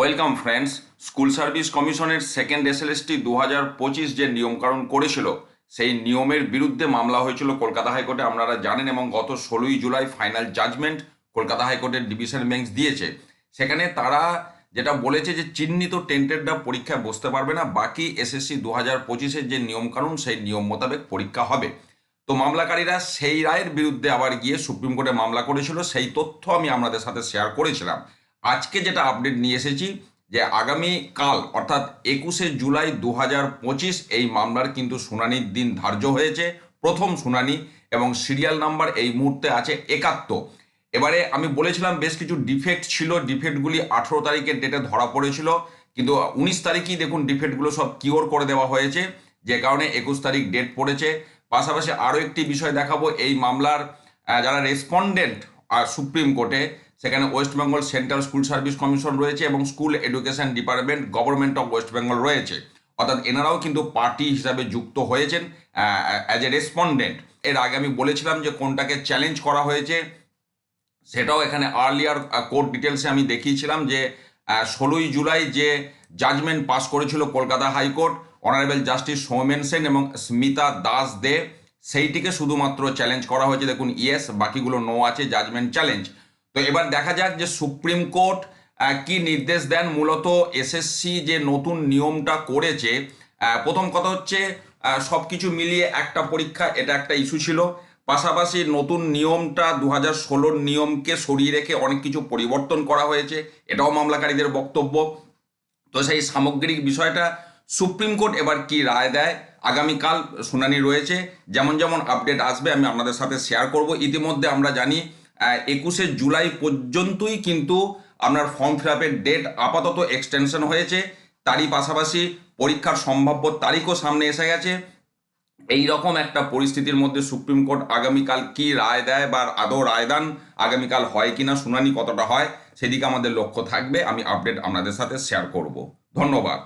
Welcome friends, school service কমিশনের second SLST দু হাজার পঁচিশ যে নিয়মকানুন করেছিল, সেই নিয়মের বিরুদ্ধে মামলা হয়েছিল কলকাতা হাইকোর্টে। আপনারা জানেন, এবং গত ষোলোই জুলাই ফাইনাল জাজমেন্ট কলকাতা হাইকোর্টের ডিভিশন বেঞ্চ দিয়েছে। সেখানে তারা যেটা বলেছে যে, চিহ্নিত টেন্টেডরা পরীক্ষায় বসতে পারবে না, বাকি এসএসসি দু হাজার পঁচিশের যে নিয়মকানুন, সেই নিয়ম মোতাবেক পরীক্ষা হবে। তো মামলাকারীরা সেই রায়ের বিরুদ্ধে আবার গিয়ে সুপ্রিম কোর্টে মামলা করেছিল, সেই তথ্য আমি আপনাদের সাথে শেয়ার করেছিলাম। আজকে যেটা আপডেট নিয়ে এসেছি, যে আগামী কাল, অর্থাৎ একুশে জুলাই দু হাজার পঁচিশ, এই মামলার কিন্তু শুনানির দিন ধার্য হয়েছে, প্রথম শুনানি, এবং সিরিয়াল নাম্বার এই মুহূর্তে আছে একাত্তর। এবারে আমি বলেছিলাম বেশ কিছু ডিফেক্ট ছিল ডিফেক্টগুলি আঠেরো তারিখের ডেটে ধরা পড়েছিল, কিন্তু উনিশ তারিখেই দেখুন ডিফেক্টগুলো সব কিওর করে দেওয়া হয়েছে, যে কারণে একুশ তারিখ ডেট পড়েছে। পাশাপাশি আরও একটি বিষয় দেখাবো, এই মামলার যারা রেসপন্ডেন্ট সুপ্রিম কোর্টে সেখানে West Bengal central school service commission রয়েছে এবং school education department government of West Bengal রয়েছে। অর্থাৎ এনারাও কিন্তু পার্টি হিসাবে যুক্ত হয়েছেন অ্যাজ এ রেসপন্ডেন্ট এর আগে আমি বলেছিলাম যে কোনটাকে চ্যালেঞ্জ করা হয়েছে, সেটাও এখানে আর্লিয়ার কোর্ট ডিটেলসে আমি দেখিয়েছিলাম যে ষোলোই জুলাই যে জাজমেন্ট পাস করেছিল Kolkata high court honourable justice Soumen Sen এবং স্মিতা দাস দে, সেইটিকে শুধুমাত্র চ্যালেঞ্জ করা হয়েছে। দেখুন ইয়েস বাকিগুলো নো আছে জাজমেন্ট চ্যালেঞ্জ তো এবার দেখা যাক যে সুপ্রিম কোর্ট কি নির্দেশ দেন। মূলত এসএসসি যে নতুন নিয়মটা করেছে প্রথম কথা হচ্ছে সব কিছু মিলিয়ে একটা পরীক্ষা, এটা একটা ইস্যু ছিল। পাশাপাশি নতুন নিয়মটা দু হাজার ষোলোর নিয়মকে সরিয়ে রেখে অনেক কিছু পরিবর্তন করা হয়েছে। এটাও মামলাকারীদের বক্তব্য। তো সেই সামগ্রিক বিষয়টা সুপ্রিম কোর্ট এবার কি রায় দেয়? আগামীকাল শুনানি রয়েছে। যেমন যেমন আপডেট আসবে, আমি আপনাদের সাথে শেয়ার করব। ইতিমধ্যে আমরা জানি একুশে জুলাই পর্যন্তই কিন্তু আপনার ফর্ম ফিল আপের ডেট আপাতত এক্সটেনশন হয়েছে। তারই পাশাপাশি পরীক্ষার সম্ভাব্য তারিখও সামনে এসে গেছে। এই রকম একটা পরিস্থিতির মধ্যে সুপ্রিম কোর্ট আগামীকাল কি রায় দেয় বা আদৌ রায়দান আগামীকাল হয় কিনা, শুনানি কতটা হয়, সেদিকে আমাদের লক্ষ্য থাকবে। আমি আপডেট আপনাদের সাথে শেয়ার করব। ধন্যবাদ।